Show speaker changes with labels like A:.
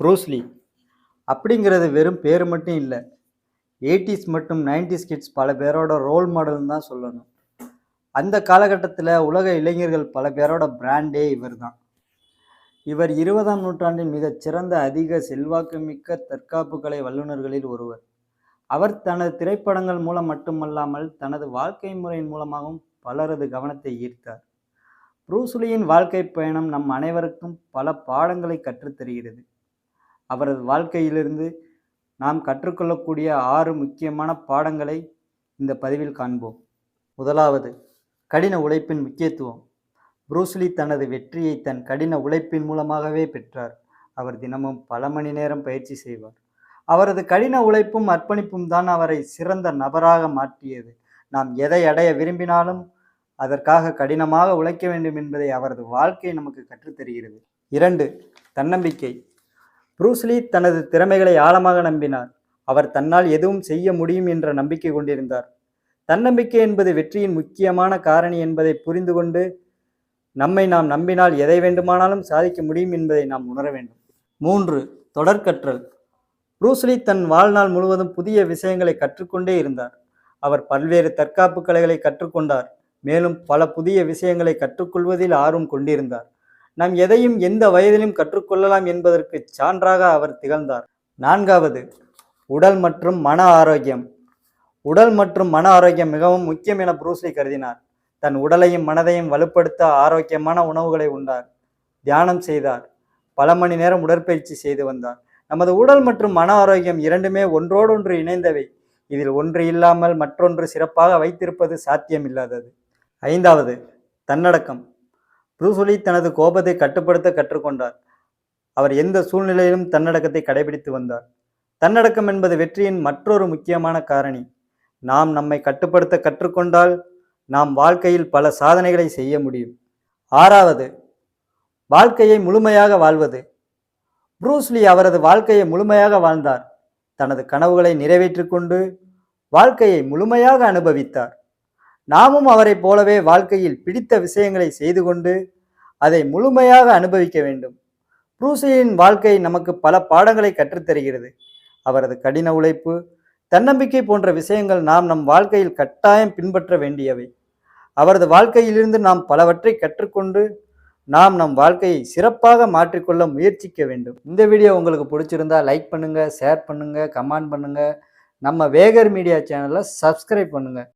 A: Bruce Lee அப்படிங்கிறது வெறும் பேர் மட்டும் இல்லை. எயிட்டிஸ் மற்றும் நைன்டிஸ் கிட்ஸ் பல பேரோட ரோல் மாடல்னு தான் சொல்லணும். அந்த காலகட்டத்தில் உலக இளைஞர்கள் பல பேரோட பிராண்டே இவர் தான் இவர் இருபதாம் நூற்றாண்டின் மிகச் சிறந்த அதிக செல்வாக்குமிக்க தற்காப்பு கலை வல்லுநர்களில் ஒருவர். அவர் தனது திரைப்படங்கள் மூலம் மட்டுமல்லாமல் தனது வாழ்க்கை முறையின் மூலமாகவும் பலரது கவனத்தை ஈர்த்தார். ப்ரூஸ்லியின் வாழ்க்கை பயணம் நம் அனைவருக்கும் பல பாடங்களை கற்றுத்தருகிறது. அவரது வாழ்க்கையிலிருந்து நாம் கற்றுக்கொள்ளக்கூடிய ஆறு முக்கியமான பாடங்களை இந்த பதிவில் காண்போம். முதலாவது கடின உழைப்பின் முக்கியத்துவம். ப்ரூஸ்லி தனது வெற்றியை தன் கடின உழைப்பின் மூலமாகவே பெற்றார். அவர் தினமும் பல மணி நேரம் பயிற்சி செய்வார். அவரது கடின உழைப்பும் அர்ப்பணிப்பும் தான் அவரை சிறந்த நபராக மாற்றியது. நாம் எதை அடைய விரும்பினாலும் அதற்காக கடினமாக உழைக்க வேண்டும் என்பதை அவரது வாழ்க்கை நமக்கு கற்றுத்தருகிறது. இரண்டு தன்னம்பிக்கை. புரூஸ்லி தனது திறமைகளை ஆழமாக நம்பினார். அவர் தன்னால் எதுவும் செய்ய முடியும் என்ற நம்பிக்கை கொண்டிருந்தார். தன்னம்பிக்கை என்பது வெற்றியின் முக்கியமான காரணி என்பதை புரிந்து கொண்டு நம்மை நாம் நம்பினால் எதை வேண்டுமானாலும் சாதிக்க முடியும் என்பதை நாம் உணர வேண்டும். மூன்று தொடர்கற்றல். புரூஸ்லி தன் வாழ்நாள் முழுவதும் புதிய விஷயங்களை கற்றுக்கொண்டே இருந்தார். அவர் பல்வேறு தற்காப்பு கலைகளை கற்றுக்கொண்டார். மேலும் பல புதிய விஷயங்களை கற்றுக்கொள்வதில் ஆர்வம் கொண்டிருந்தார். நாம் எதையும் எந்த வயதிலும் கற்றுக்கொள்ளலாம் என்பதற்கு சான்றாக அவர் திகழ்ந்தார். நான்காவது உடல் மற்றும் மன ஆரோக்கியம். உடல் மற்றும் மன ஆரோக்கியம் மிகவும் முக்கியம் என புரூஸ்லி கருதினார். தன் உடலையும் மனதையும் வலுப்படுத்த ஆரோக்கியமான உணவுகளை உண்டார். தியானம் செய்தார். பல மணி நேரம் உடற்பயிற்சி செய்து வந்தார். நமது உடல் மற்றும் மன ஆரோக்கியம் இரண்டுமே ஒன்றோடொன்று இணைந்தவை. இதில் ஒன்று இல்லாமல் மற்றொன்று சிறப்பாக வைத்திருப்பது சாத்தியமில்லாதது. ஐந்தாவது தன்னடக்கம். ப்ரூஸ்லி தனது கோபத்தை கட்டுப்படுத்த கற்றுக்கொண்டார். அவர் எந்த சூழ்நிலையிலும் தன்னடக்கத்தை கடைபிடித்து வந்தார். தன்னடக்கம் என்பது வெற்றியின் மற்றொரு முக்கியமான காரணி. நாம் நம்மை கட்டுப்படுத்த கற்றுக்கொண்டால் நாம் வாழ்க்கையில் பல சாதனைகளை செய்ய முடியும். ஆறாவது வாழ்க்கையை முழுமையாக வாழ்வது. புரூஸ்லி அவரது வாழ்க்கையை முழுமையாக வாழ்ந்தார். தனது கனவுகளை நிறைவேற்றிக் கொண்டு வாழ்க்கையை முழுமையாக அனுபவித்தார். நாமும் அவரைப் போலவே வாழ்க்கையில் பிடித்த விஷயங்களை செய்து கொண்டு அதை முழுமையாக அனுபவிக்க வேண்டும். புரூசியின் வாழ்க்கை நமக்கு பல பாடங்களை கற்றுத்தருகிறது. அவரது கடின உழைப்பு தன்னம்பிக்கை போன்ற விஷயங்கள் நாம் நம் வாழ்க்கையில் கட்டாயம் பின்பற்ற வேண்டியவை. அவரது வாழ்க்கையிலிருந்து நாம் பலவற்றை கற்றுக்கொண்டு நாம் நம் வாழ்க்கையை சிறப்பாக மாற்றிக்கொள்ள முயற்சிக்க வேண்டும். இந்த வீடியோ உங்களுக்கு பிடிச்சிருந்தா லைக் பண்ணுங்கள் ஷேர் பண்ணுங்கள் கமெண்ட் பண்ணுங்க. நம்ம வேகர் மீடியா சேனலை சப்ஸ்கிரைப் பண்ணுங்கள்